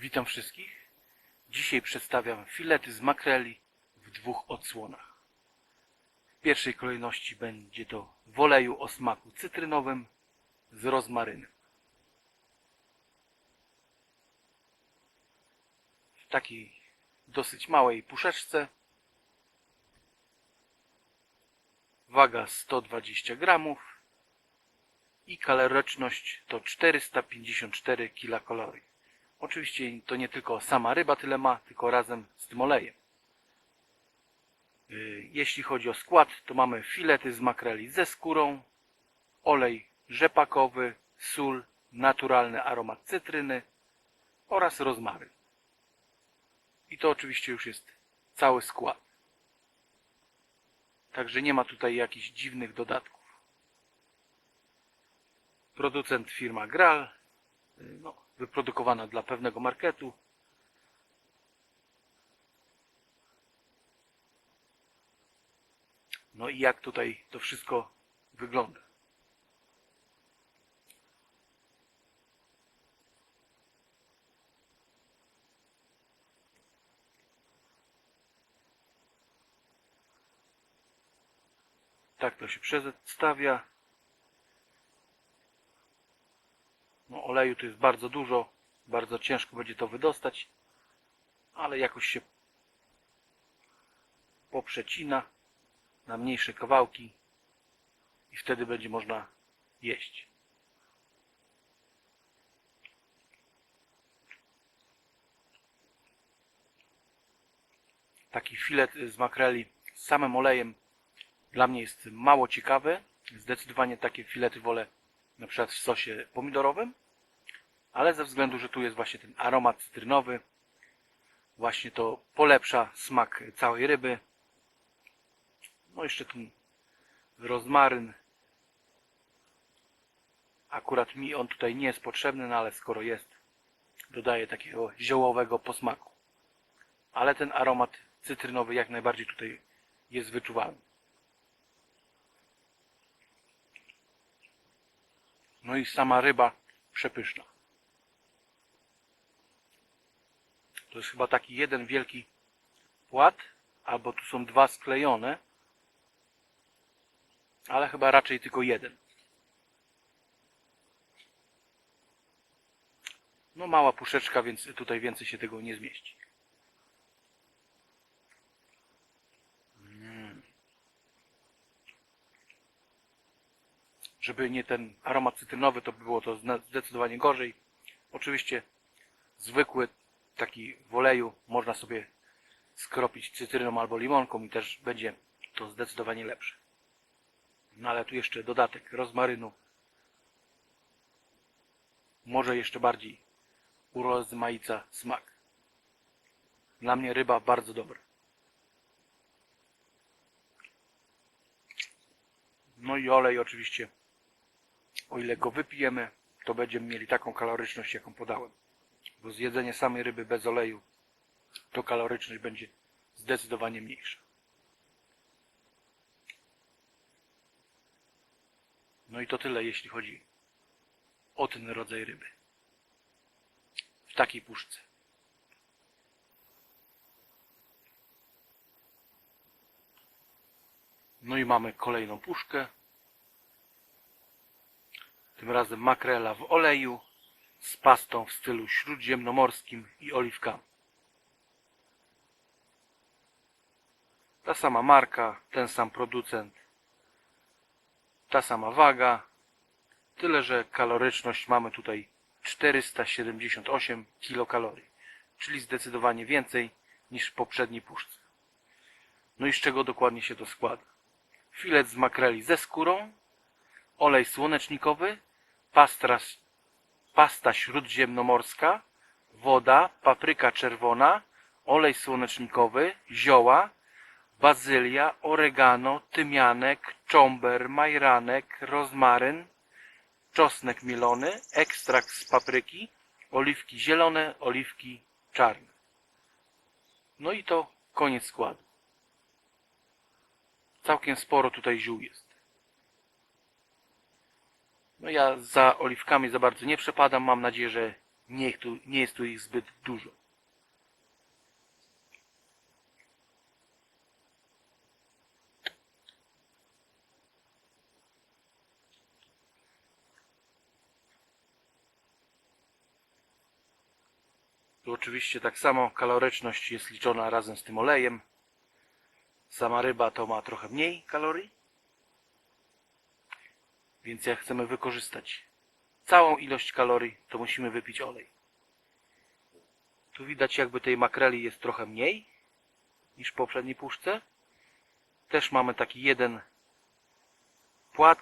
Witam wszystkich. Dzisiaj przedstawiam filety z makreli w dwóch odsłonach. W pierwszej kolejności będzie to w oleju o smaku cytrynowym z rozmarynem. W takiej dosyć małej puszeczce. Waga 120 gramów i kaloryczność to 454 kilokalorii. Oczywiście to nie tylko sama ryba tyle ma, tylko razem z tym olejem. Yy, Jeśli chodzi o skład, to mamy filety z makreli ze skórą, olej rzepakowy, sól, naturalny aromat cytryny oraz rozmaryn. I to oczywiście już jest cały skład. Także nie ma tutaj jakichś dziwnych dodatków. Producent firma Gral, yy, no, wyprodukowana dla pewnego marketu. No i jak tutaj to wszystko wygląda. Tak to się przedstawia. No, oleju tu jest bardzo dużo, bardzo ciężko będzie to wydostać, ale jakoś się poprzecina na mniejsze kawałki i wtedy będzie można jeść. Taki filet z makreli z samym olejem dla mnie jest mało ciekawy. Zdecydowanie takie filety wolę na przykład w sosie pomidorowym, ale ze względu, że tu jest właśnie ten aromat cytrynowy, właśnie to polepsza smak całej ryby. No jeszcze ten rozmaryn. Akurat mi on tutaj nie jest potrzebny, no ale skoro jest, dodaje takiego ziołowego posmaku. Ale ten aromat cytrynowy jak najbardziej tutaj jest wyczuwalny. No i sama ryba przepyszna. To jest chyba taki jeden wielki płat, albo tu są dwa sklejone, ale chyba raczej tylko jeden. No mała puszeczka, więc tutaj więcej się tego nie zmieści. Mm. Żeby nie ten aromat cytrynowy, to by było to zdecydowanie gorzej. Oczywiście zwykły taki w oleju można sobie skropić cytryną albo limonką i też będzie to zdecydowanie lepsze. No ale tu jeszcze dodatek rozmarynu. Może jeszcze bardziej urozmaica smak. Dla mnie ryba bardzo dobra. No i olej oczywiście. O ile go wypijemy, to będziemy mieli taką kaloryczność, jaką podałem bo zjedzenie samej ryby bez oleju to kaloryczność będzie zdecydowanie mniejsza. No i to tyle, jeśli chodzi o ten rodzaj ryby. W takiej puszce. No i mamy kolejną puszkę. Tym razem makrela w oleju z pastą w stylu śródziemnomorskim i oliwkami. Ta sama marka, ten sam producent, ta sama waga, tyle że kaloryczność mamy tutaj 478 kilokalorii, czyli zdecydowanie więcej niż w poprzedniej puszce. No i z czego dokładnie się to składa? Filet z makreli ze skórą, olej słonecznikowy, pasta pasta śródziemnomorska, woda, papryka czerwona, olej słonecznikowy, zioła, bazylia, oregano, tymianek, czomber, majranek, rozmaryn, czosnek mielony, ekstrakt z papryki, oliwki zielone, oliwki czarne. No i to koniec składu. Całkiem sporo tutaj ziół jest. No ja za oliwkami za bardzo nie przepadam. Mam nadzieję, że nie, tu, nie jest tu ich zbyt dużo. Tu oczywiście tak samo kaloryczność jest liczona razem z tym olejem. Sama ryba to ma trochę mniej kalorii. Więc jak chcemy wykorzystać całą ilość kalorii, to musimy wypić olej. Tu widać jakby tej makreli jest trochę mniej niż w poprzedniej puszce. Też mamy taki jeden płat.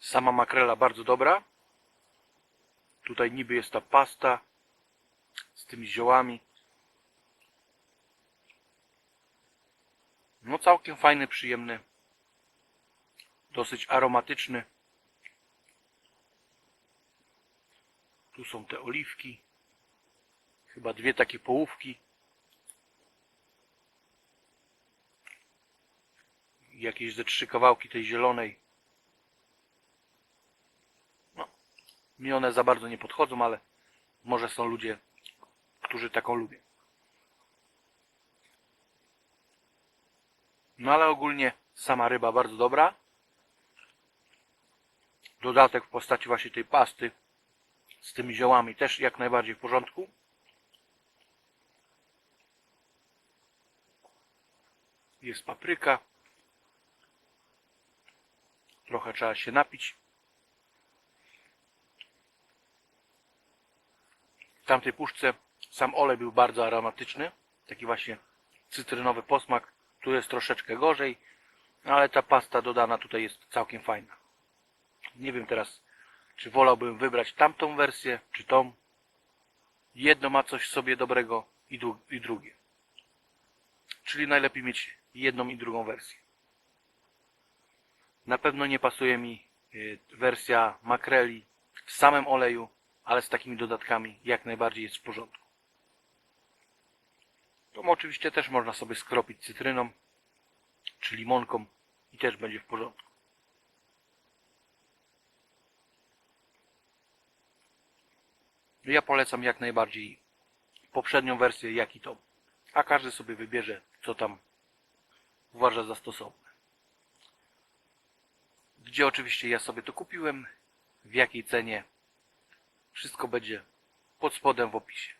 Sama makrela bardzo dobra. Tutaj niby jest ta pasta tymi ziołami. No całkiem fajny, przyjemny. Dosyć aromatyczny. Tu są te oliwki. Chyba dwie takie połówki. Jakieś ze trzy kawałki tej zielonej. No, mi one za bardzo nie podchodzą, ale może są ludzie, którzy taką lubią. No ale ogólnie sama ryba bardzo dobra. Dodatek w postaci właśnie tej pasty z tymi ziołami też jak najbardziej w porządku. Jest papryka. Trochę trzeba się napić. W tamtej puszce sam olej był bardzo aromatyczny. Taki właśnie cytrynowy posmak. Tu jest troszeczkę gorzej, ale ta pasta dodana tutaj jest całkiem fajna. Nie wiem teraz, czy wolałbym wybrać tamtą wersję, czy tą. Jedno ma coś sobie dobrego i, dru i drugie. Czyli najlepiej mieć jedną i drugą wersję. Na pewno nie pasuje mi y, wersja makreli w samym oleju, ale z takimi dodatkami jak najbardziej jest w porządku. To oczywiście też można sobie skropić cytryną czy limonką i też będzie w porządku. Ja polecam jak najbardziej poprzednią wersję, jak i tą. A każdy sobie wybierze, co tam uważa za stosowne. Gdzie oczywiście ja sobie to kupiłem, w jakiej cenie. Wszystko będzie pod spodem w opisie.